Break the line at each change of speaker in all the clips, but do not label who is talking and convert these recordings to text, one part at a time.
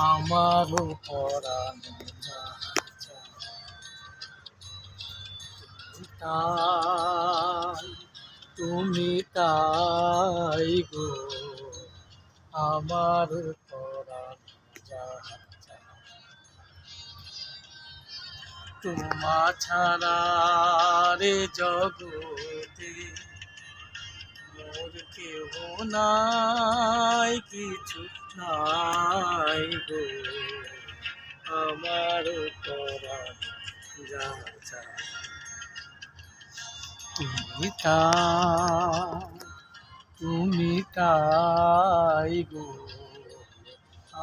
আমারও তাই তুমি তাই গো। আমার তোমা ছাড়া রে জগতে মোর কেহ নাই, কিছু নাই গো। আমার পরাণ যা তুমি তুমি তাই গো।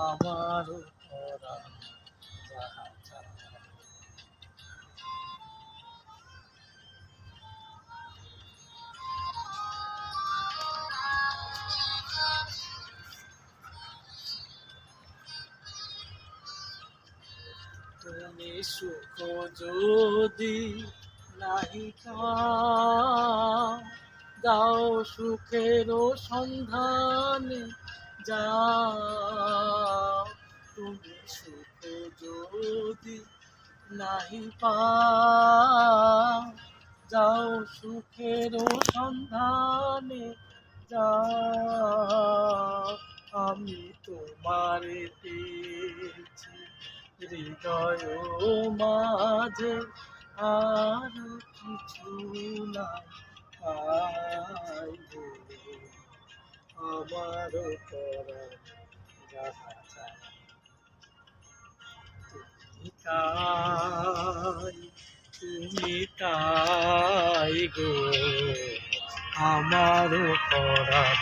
আমার পরাণ তুমি সুখ যদি নাহি দাও সুখের সন্ধানে, যাও। তুমি সুখ যদি নাহি যাও সুখের সন্ধানে, যাও। আমি তোমারে পেয়েছি হৃদয় মাঝে আর কিছু গো, আমার তাই তুমি তাই গো আমার পরাণ